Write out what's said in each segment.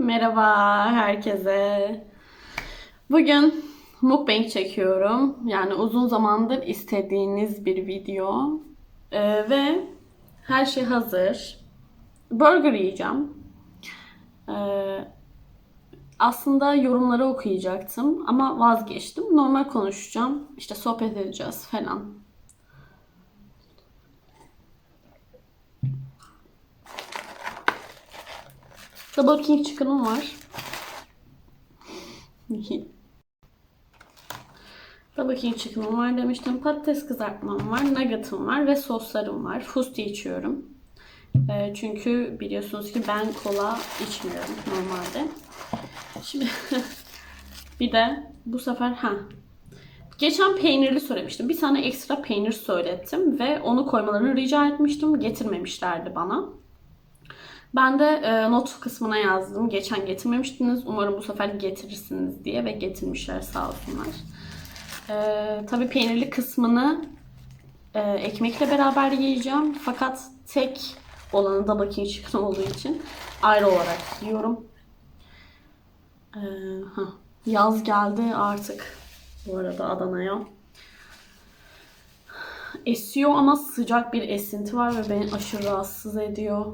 Merhaba herkese. Bugün mukbang çekiyorum. Yani uzun zamandır istediğiniz bir video. Ee, ve her şey hazır. Burger yiyeceğim. Ee, aslında yorumları okuyacaktım ama vazgeçtim. Normal konuşacağım. İşte sohbet edeceğiz falan. Double King Chicken'ım var. Double King Chicken'ım var demiştim. Patates kızartmam var, nugget'ım var ve soslarım var. Fusti içiyorum. Ee, çünkü biliyorsunuz ki ben kola içmiyorum normalde. Şimdi bir de bu sefer ha Geçen peynirli söylemiştim. Bir tane ekstra peynir söylettim ve onu koymalarını rica etmiştim. Getirmemişlerdi bana. Ben de e, not kısmına yazdım. Geçen getirmemiştiniz. Umarım bu sefer getirirsiniz diye ve getirmişler sağ olsunlar. E, tabii peynirli kısmını e, ekmekle beraber yiyeceğim. Fakat tek olanı da bakayım chicken olduğu için ayrı olarak yiyorum. E, ha. Yaz geldi artık bu arada Adana'ya. Esiyor ama sıcak bir esinti var ve beni aşırı rahatsız ediyor.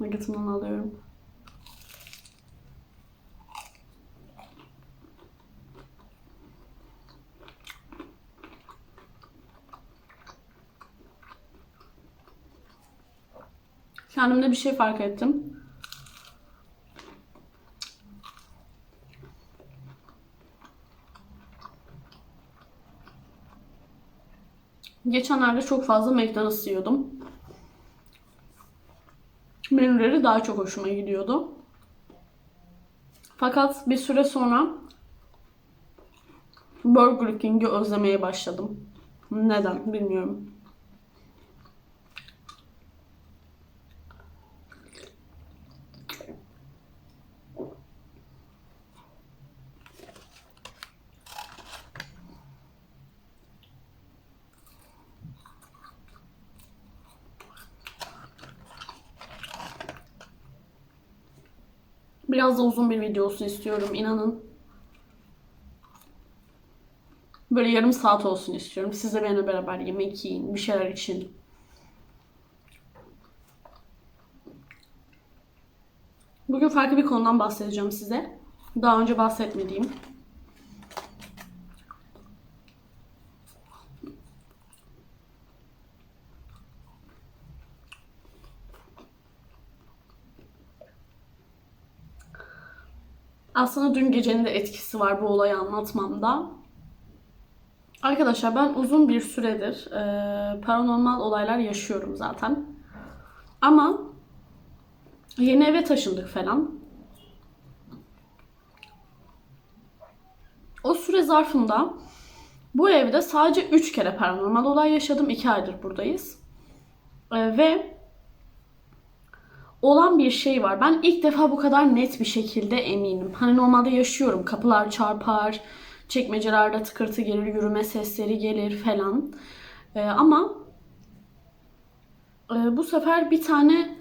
Nugget'ımdan alıyorum. Kendimde bir şey fark ettim. Geçenlerde çok fazla McDonald's yiyordum. Menüleri daha çok hoşuma gidiyordu. Fakat bir süre sonra Burger King'i özlemeye başladım. Neden bilmiyorum. Biraz da uzun bir video istiyorum inanın. Böyle yarım saat olsun istiyorum. Siz de benimle beraber yemek yiyin, bir şeyler için. Bugün farklı bir konudan bahsedeceğim size. Daha önce bahsetmediğim. Aslında dün gecenin de etkisi var bu olayı anlatmamda. Arkadaşlar ben uzun bir süredir e, paranormal olaylar yaşıyorum zaten. Ama yeni eve taşındık falan. O süre zarfında bu evde sadece 3 kere paranormal olay yaşadım. 2 aydır buradayız. E, ve olan bir şey var. Ben ilk defa bu kadar net bir şekilde eminim. Hani normalde yaşıyorum. Kapılar çarpar, çekmecelerde tıkırtı gelir, yürüme sesleri gelir falan. Ee, ama e, bu sefer bir tane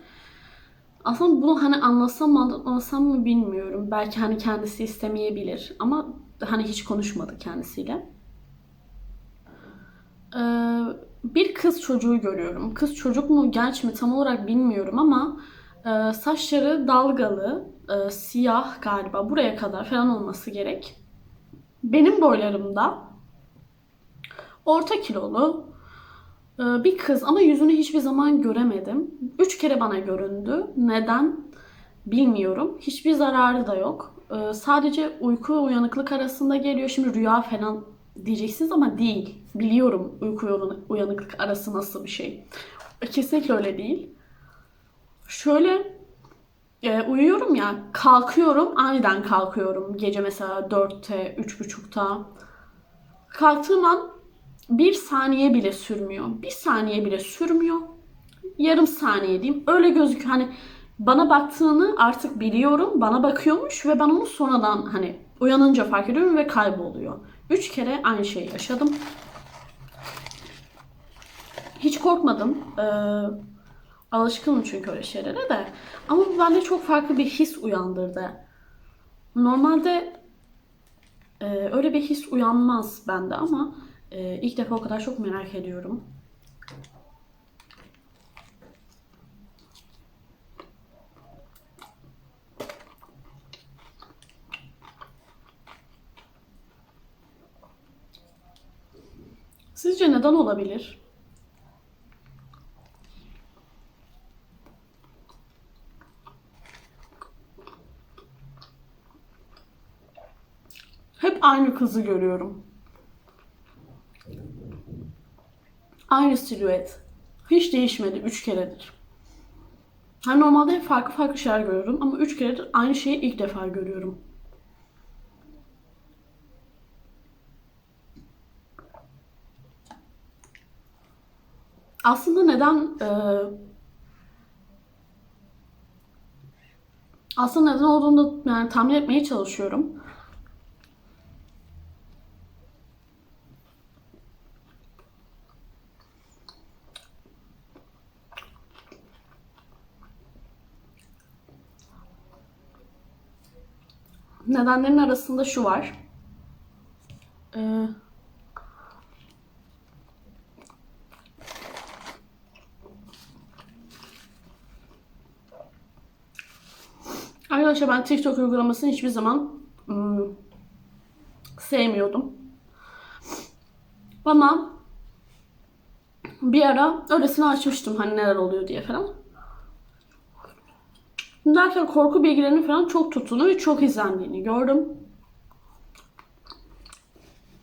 aslında bunu hani anlasam mı anlasam mı bilmiyorum. Belki hani kendisi istemeyebilir ama hani hiç konuşmadı kendisiyle. Ee, bir kız çocuğu görüyorum. Kız çocuk mu genç mi tam olarak bilmiyorum ama ee, saçları dalgalı, e, siyah galiba buraya kadar falan olması gerek. Benim boylarımda orta kilolu e, bir kız ama yüzünü hiçbir zaman göremedim. Üç kere bana göründü. Neden? Bilmiyorum. Hiçbir zararı da yok. E, sadece uyku uyanıklık arasında geliyor. Şimdi rüya falan diyeceksiniz ama değil. Biliyorum uyku uyanıklık arası nasıl bir şey. Kesinlikle öyle değil. Şöyle e, uyuyorum ya kalkıyorum aniden kalkıyorum. Gece mesela 4'te 3.30'ta. Kalktığım an bir saniye bile sürmüyor. Bir saniye bile sürmüyor. Yarım saniye diyeyim. Öyle gözüküyor. Hani bana baktığını artık biliyorum. Bana bakıyormuş ve ben onu sonradan hani uyanınca fark ediyorum ve kayboluyor. Üç kere aynı şeyi yaşadım. Hiç korkmadım. Ee, Alışkınım çünkü öyle şeylere de. Ama bu bende çok farklı bir his uyandırdı. Normalde e, öyle bir his uyanmaz bende ama e, ilk defa o kadar çok merak ediyorum. Sizce neden olabilir? Hep aynı kızı görüyorum. Aynı silüet. Hiç değişmedi 3 keredir. Hani normalde hep farklı farklı şeyler görüyorum ama 3 keredir aynı şeyi ilk defa görüyorum. Aslında neden e, aslında neden olduğunu da yani tahmin etmeye çalışıyorum. Nedenlerin arasında şu var. Ee, Arkadaşlar ben TikTok uygulamasını hiçbir zaman ım, sevmiyordum. Ama bir ara öylesine açmıştım hani neler oluyor diye falan. Derken korku bilgilerinin falan çok tuttuğunu ve çok izlendiğini gördüm.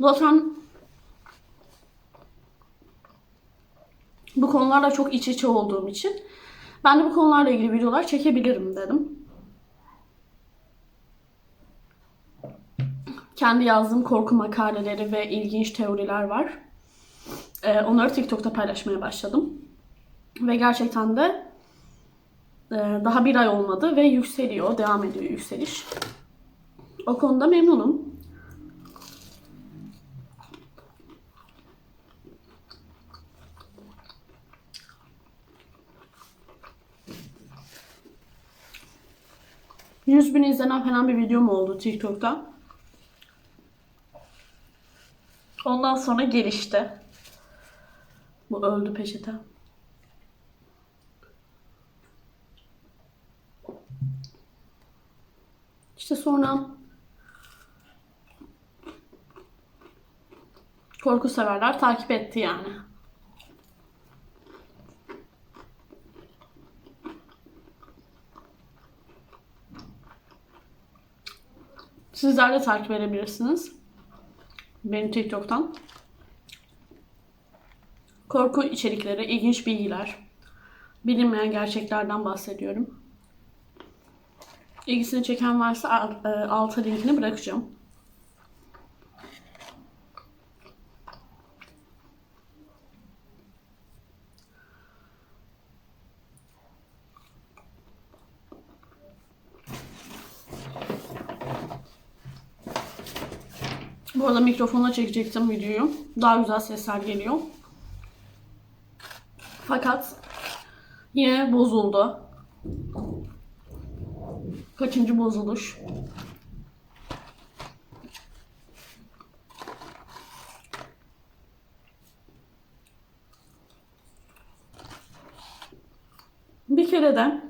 Zaten bu konularla çok iç içe olduğum için ben de bu konularla ilgili videolar çekebilirim dedim. Kendi yazdığım korku makaleleri ve ilginç teoriler var. Ee, onları TikTok'ta paylaşmaya başladım. Ve gerçekten de daha bir ay olmadı ve yükseliyor, devam ediyor yükseliş. O konuda memnunum. Yüz bin izlenen falan bir videom oldu TikTok'ta. Ondan sonra gelişti. Bu öldü peçete. İşte sonra korku severler takip etti yani. Sizler de takip edebilirsiniz. Benim TikTok'tan. Korku içerikleri, ilginç bilgiler, bilinmeyen gerçeklerden bahsediyorum. İlgisini çeken varsa e, alta linkini bırakacağım. Bu arada mikrofonla çekecektim videoyu. Daha güzel sesler geliyor. Fakat yine bozuldu. Kaçıncı bozuluş? Bir kere de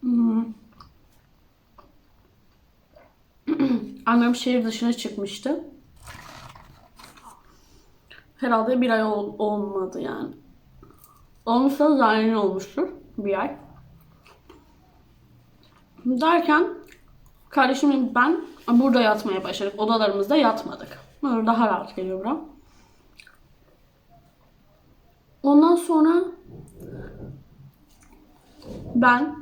Hmm. annem şehir dışına çıkmıştı. Herhalde bir ay ol- olmadı yani. Olmuşsa zaten olmuştur bir ay. Derken kardeşimle ben burada yatmaya başladık. Odalarımızda yatmadık. Böyle daha rahat geliyor bura. Ondan sonra ben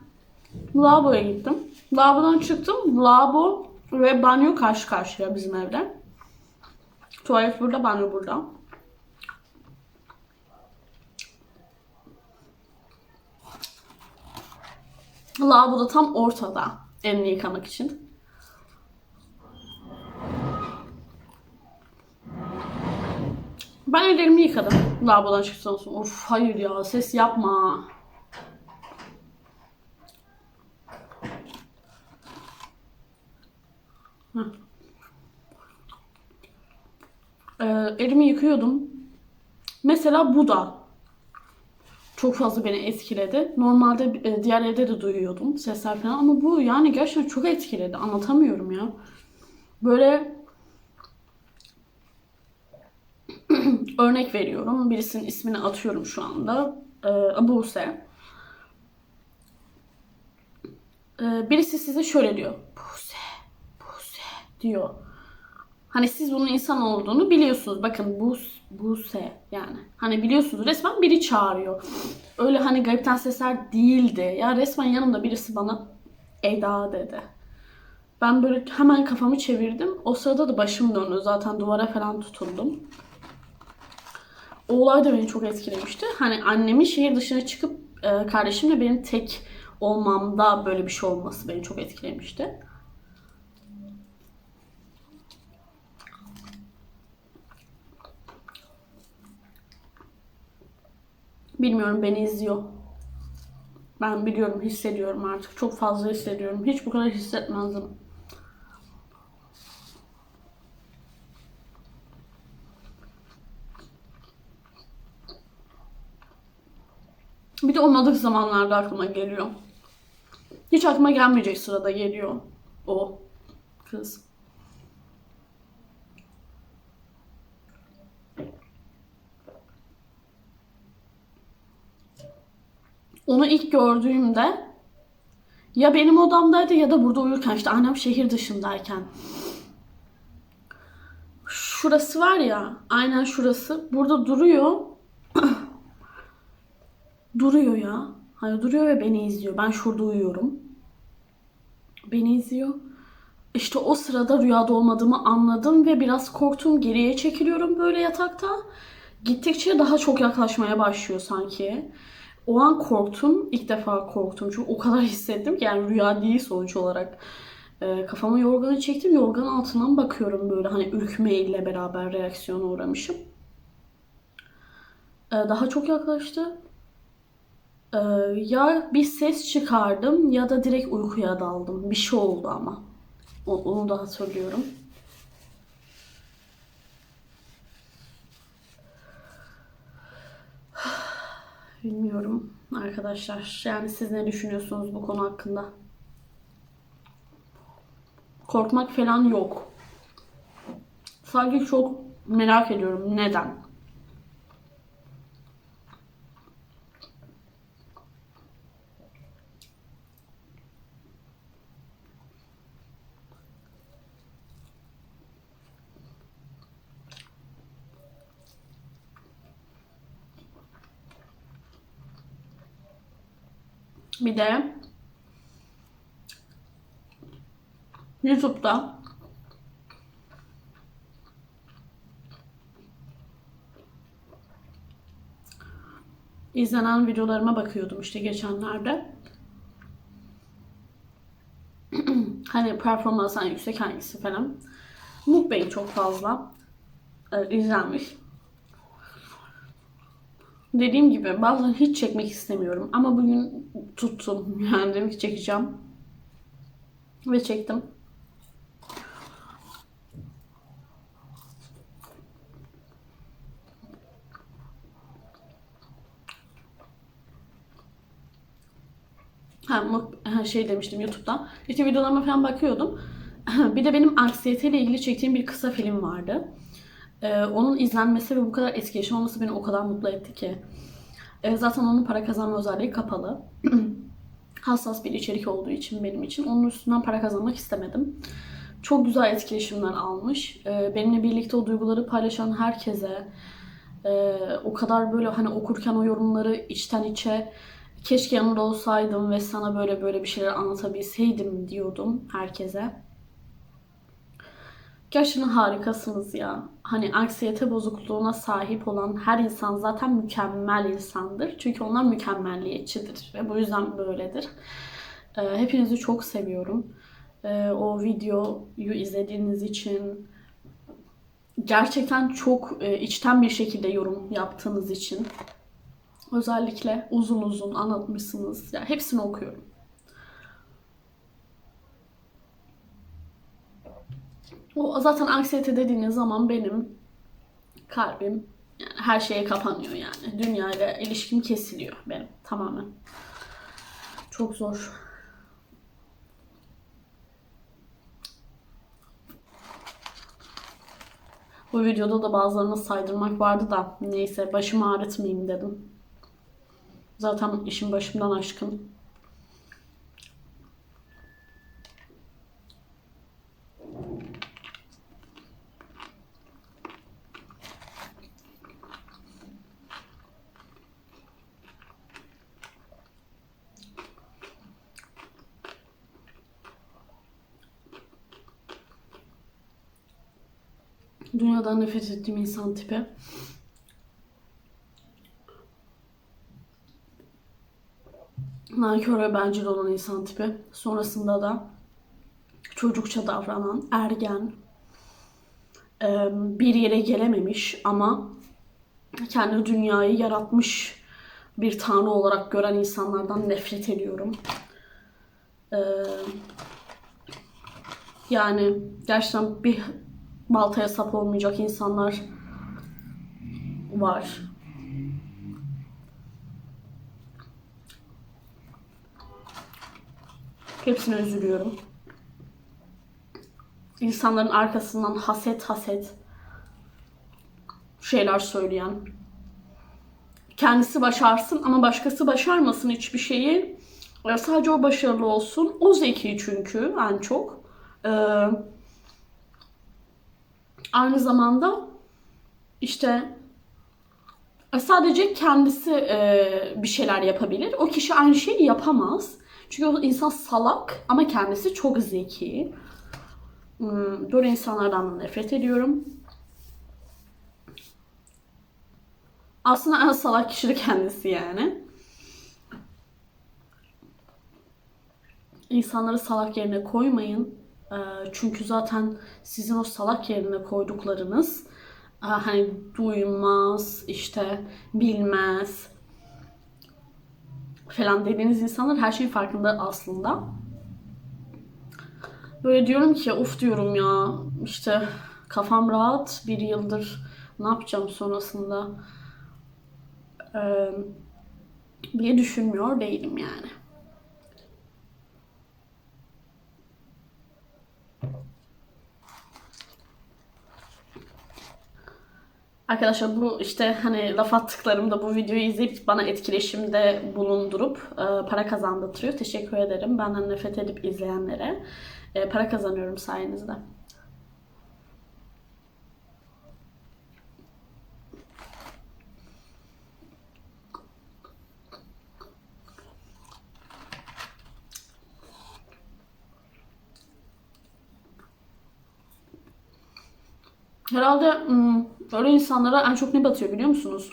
lavaboya gittim. Lavabodan çıktım. Lavabo ve banyo karşı karşıya bizim evde. Tuvalet burada, banyo burada. Lavabo da tam ortada elini yıkamak için. Ben ellerimi yıkadım lavabodan çıktıktan sonra. Of hayır ya ses yapma. Ee, elimi yıkıyordum. Mesela bu da çok fazla beni etkiledi. Normalde e, diğer evde de duyuyordum sesler falan ama bu yani gerçekten çok etkiledi. Anlatamıyorum ya. Böyle örnek veriyorum. Birisinin ismini atıyorum şu anda. Ee, Buse. Ee, birisi size şöyle diyor. Buse, Buse diyor. Hani siz bunun insan olduğunu biliyorsunuz. Bakın bu Buse yani. Hani biliyorsunuz resmen biri çağırıyor. Öyle hani garipten sesler değildi. Ya resmen yanımda birisi bana Eda dedi. Ben böyle hemen kafamı çevirdim. O sırada da başım döndü. Zaten duvara falan tutundum. O olay da beni çok etkilemişti. Hani annemin şehir dışına çıkıp e, kardeşimle benim tek olmamda böyle bir şey olması beni çok etkilemişti. Bilmiyorum beni izliyor. Ben biliyorum, hissediyorum artık. Çok fazla hissediyorum. Hiç bu kadar hissetmezdim. Bir de olmadık zamanlarda aklıma geliyor. Hiç aklıma gelmeyecek sırada geliyor o kız. Onu ilk gördüğümde ya benim odamdaydı ya da burada uyurken işte annem şehir dışındayken. Şurası var ya aynen şurası burada duruyor. duruyor ya. Hani duruyor ve beni izliyor. Ben şurada uyuyorum. Beni izliyor. İşte o sırada rüyada olmadığımı anladım ve biraz korktum. Geriye çekiliyorum böyle yatakta. Gittikçe daha çok yaklaşmaya başlıyor sanki. O an korktum. İlk defa korktum. Çünkü o kadar hissettim ki yani rüya değil sonuç olarak. E, kafamı yorganı çektim. Yorganın altından bakıyorum böyle hani ürkmeyle beraber reaksiyona uğramışım. E, daha çok yaklaştı. E, ya bir ses çıkardım ya da direkt uykuya daldım. Bir şey oldu ama. Onu da hatırlıyorum. Bilmiyorum arkadaşlar. Yani siz ne düşünüyorsunuz bu konu hakkında? Korkmak falan yok. Sadece çok merak ediyorum neden? Bir de YouTube'da izlenen videolarıma bakıyordum işte geçenlerde. hani performanstan yüksek hangisi falan. Mukbang çok fazla e, izlenmiş. Dediğim gibi bazen hiç çekmek istemiyorum ama bugün tuttum. Yani dedim ki çekeceğim. Ve çektim. Ha, ha, şey demiştim YouTube'da. İşte videolarıma falan bakıyordum. bir de benim anksiyeteyle ilgili çektiğim bir kısa film vardı. Ee, onun izlenmesi ve bu kadar etkileyici olması beni o kadar mutlu etti ki. Ee, zaten onun para kazanma özelliği kapalı. Hassas bir içerik olduğu için benim için. Onun üstünden para kazanmak istemedim. Çok güzel etkileşimler almış. Ee, benimle birlikte o duyguları paylaşan herkese, e, o kadar böyle hani okurken o yorumları içten içe keşke yanında olsaydım ve sana böyle böyle bir şeyler anlatabilseydim diyordum herkese. Gerçekten harikasınız ya. Hani anksiyete bozukluğuna sahip olan her insan zaten mükemmel insandır. Çünkü onlar mükemmelliyetçidir ve bu yüzden böyledir. Ee, hepinizi çok seviyorum. Ee, o videoyu izlediğiniz için gerçekten çok e, içten bir şekilde yorum yaptığınız için özellikle uzun uzun anlatmışsınız. Ya hepsini okuyorum. O zaten anksiyete dediğiniz zaman benim kalbim yani her şeye kapanıyor yani. Dünyayla ilişkim kesiliyor benim tamamen. Çok zor. Bu videoda da bazılarını saydırmak vardı da neyse başımı ağrıtmayayım dedim. Zaten işim başımdan aşkın. Dünyadan nefret ettiğim insan tipi. Nankör ve bencil olan insan tipi. Sonrasında da çocukça davranan, ergen, bir yere gelememiş ama kendi dünyayı yaratmış bir tanrı olarak gören insanlardan nefret ediyorum. Yani gerçekten bir baltaya sap olmayacak insanlar var. Hepsine üzülüyorum. İnsanların arkasından haset haset şeyler söyleyen. Kendisi başarsın ama başkası başarmasın hiçbir şeyi. Ya Sadece o başarılı olsun. O zeki çünkü en çok. Ee, aynı zamanda işte e, sadece kendisi e, bir şeyler yapabilir. O kişi aynı şeyi yapamaz. Çünkü o insan salak ama kendisi çok zeki. Hmm, Böyle insanlardan da nefret ediyorum. Aslında en salak kişi de kendisi yani. İnsanları salak yerine koymayın. Ee, Çünkü zaten sizin o salak yerine koyduklarınız e, hani duymaz, işte bilmez falan dediğiniz insanlar her şeyin farkında aslında. Böyle diyorum ki of diyorum ya işte kafam rahat bir yıldır ne yapacağım sonrasında ee, diye düşünmüyor değilim yani. Arkadaşlar bu işte hani laf attıklarımda bu videoyu izleyip bana etkileşimde bulundurup e, para kazandırtıyor. Teşekkür ederim. Benden nefret edip izleyenlere. E, para kazanıyorum sayenizde. Herhalde hmm, öyle insanlara en çok ne batıyor biliyor musunuz?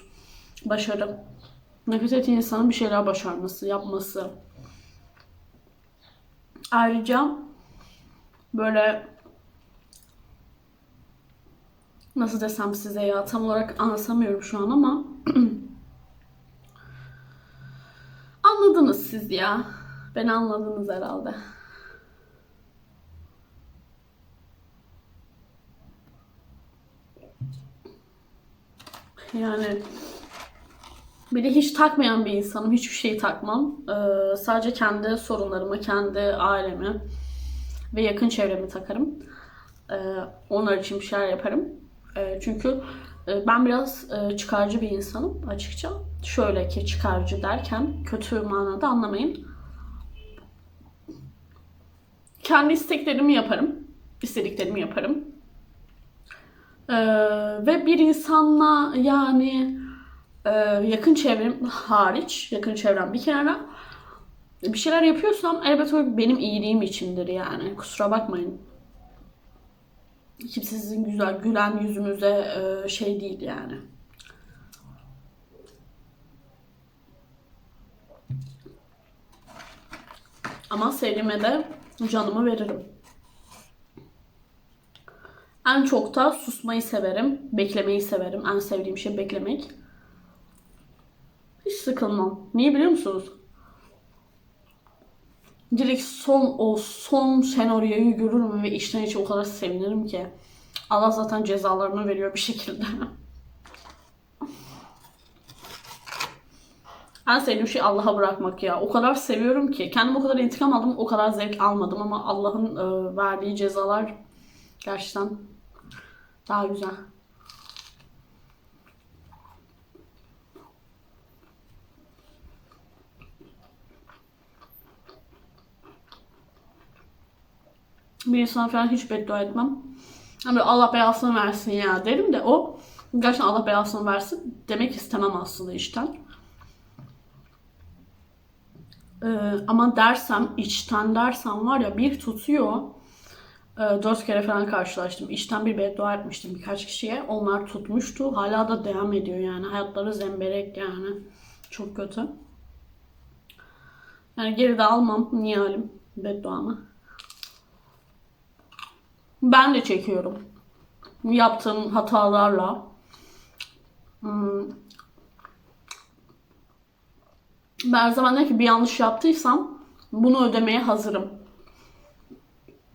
Başarı. Nefret ettiği insanın bir şeyler başarması, yapması. Ayrıca böyle nasıl desem size ya tam olarak anlatamıyorum şu an ama anladınız siz ya. Beni anladınız herhalde. Yani bir de hiç takmayan bir insanım. Hiçbir şeyi takmam. Ee, sadece kendi sorunlarımı, kendi ailemi ve yakın çevremi takarım. Ee, onlar için bir şeyler yaparım. Ee, çünkü e, ben biraz e, çıkarcı bir insanım açıkça. Şöyle ki çıkarcı derken kötü manada anlamayın. Kendi isteklerimi yaparım. İstediklerimi yaparım. Ee, ve bir insanla yani e, yakın çevrem hariç, yakın çevrem bir kenara bir şeyler yapıyorsam elbette o benim iyiliğim içindir yani. Kusura bakmayın. Kimse sizin güzel gülen yüzünüze e, şey değil yani. Ama sevdiğime de canımı veririm. En çok da susmayı severim. Beklemeyi severim. En sevdiğim şey beklemek. Hiç sıkılmam. Niye biliyor musunuz? direkt son o son senaryoyu görürüm ve içten içe o kadar sevinirim ki. Allah zaten cezalarını veriyor bir şekilde. En sevdiğim şey Allah'a bırakmak ya. O kadar seviyorum ki. Kendim o kadar intikam aldım, o kadar zevk almadım ama Allah'ın e, verdiği cezalar gerçekten daha güzel. Bir insana falan hiç beddua etmem. Hani Allah belasını versin ya derim de o gerçekten Allah belasını versin demek istemem aslında işten. Ee, ama dersem, içten dersem var ya bir tutuyor. Ee, dört kere falan karşılaştım. İçten bir beddua etmiştim birkaç kişiye. Onlar tutmuştu. Hala da devam ediyor yani. Hayatları zemberek yani. Çok kötü. Yani geri de almam. Niye alayım bedduamı? Ben de çekiyorum. Yaptığım hatalarla. Hmm. Ben her zaman ki bir yanlış yaptıysam bunu ödemeye hazırım.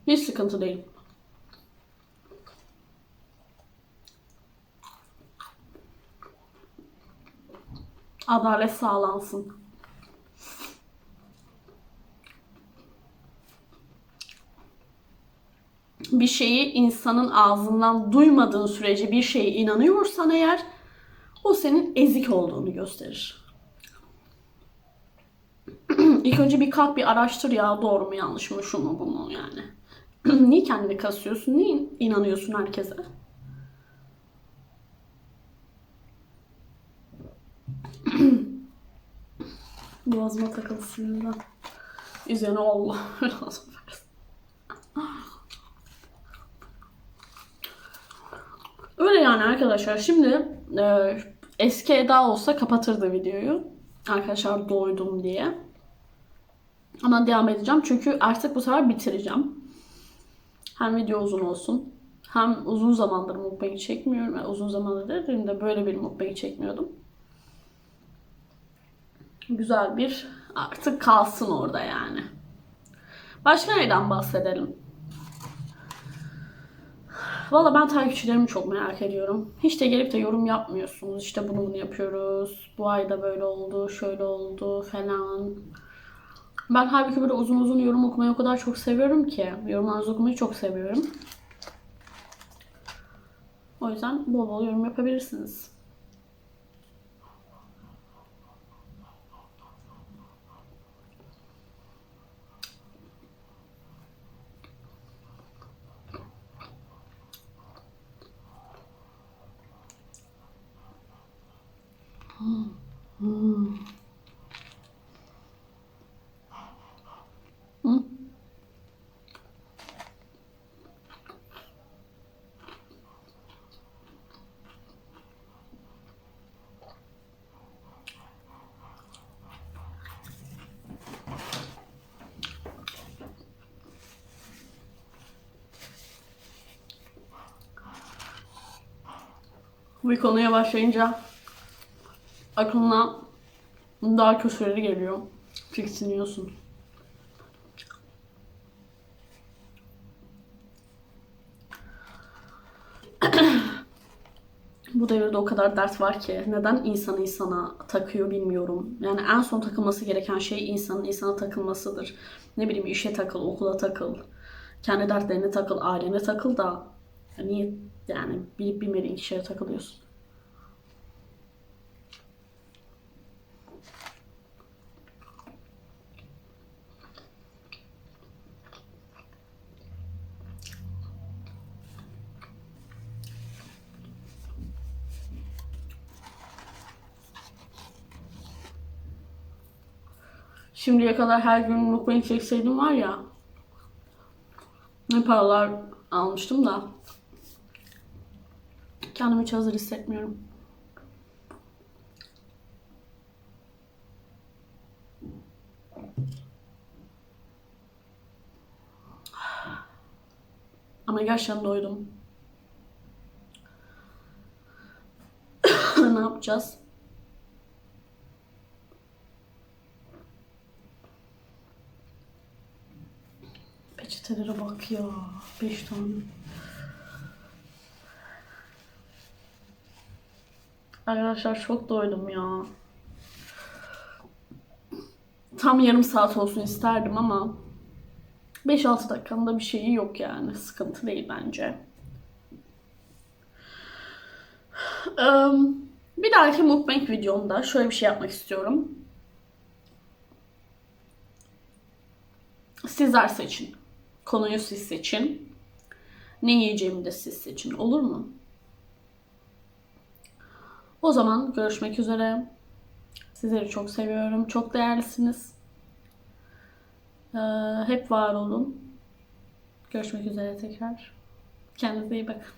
Hiç sıkıntı değil. Adalet sağlansın. bir şeyi insanın ağzından duymadığın sürece bir şeye inanıyorsan eğer o senin ezik olduğunu gösterir. İlk önce bir kalk bir araştır ya doğru mu yanlış mı şu mu bu mu yani. Niye kendini kasıyorsun? Niye inanıyorsun herkese? Boğazıma takıldı sinirden. Üzerine Allah. Öyle yani arkadaşlar. Şimdi e, eski Eda olsa kapatırdı videoyu. Arkadaşlar doydum diye. Ama devam edeceğim. Çünkü artık bu sefer bitireceğim. Hem video uzun olsun. Hem uzun zamandır mukbang çekmiyorum. Yani uzun zamandır dedim de böyle bir mukbang çekmiyordum. Güzel bir artık kalsın orada yani. Başka neyden bahsedelim? Valla ben takipçilerimi çok merak ediyorum. Hiç de gelip de yorum yapmıyorsunuz. İşte bunu bunu yapıyoruz. Bu ayda böyle oldu, şöyle oldu falan. Ben halbuki böyle uzun uzun yorum okumayı o kadar çok seviyorum ki. Yorumlarınızı okumayı çok seviyorum. O yüzden bol bol yorum yapabilirsiniz. Hmm. Hı? Bir konuya başlayınca aklına daha kötüleri geliyor. Tiksiniyorsun. Bu devirde o kadar dert var ki neden insan insana takıyor bilmiyorum. Yani en son takılması gereken şey insanın insana takılmasıdır. Ne bileyim işe takıl, okula takıl, kendi dertlerine takıl, ailene takıl da niye yani bilip bilmediğin kişiye takılıyorsun. Şimdiye kadar her gün mukbang çekseydim var ya ne paralar almıştım da kendimi hiç hazır hissetmiyorum. Ama gerçekten doydum. ne yapacağız? sitelere bak ya. 5 tane. Arkadaşlar çok doydum ya. Tam yarım saat olsun isterdim ama 5-6 dakikamda bir şeyi yok yani. Sıkıntı değil bence. Bir dahaki mukbang videomda şöyle bir şey yapmak istiyorum. Sizler seçin. Konuyu siz seçin. Ne yiyeceğimi de siz seçin. Olur mu? O zaman görüşmek üzere. Sizleri çok seviyorum. Çok değerlisiniz. Ee, hep var olun. Görüşmek üzere tekrar. Kendinize iyi bakın.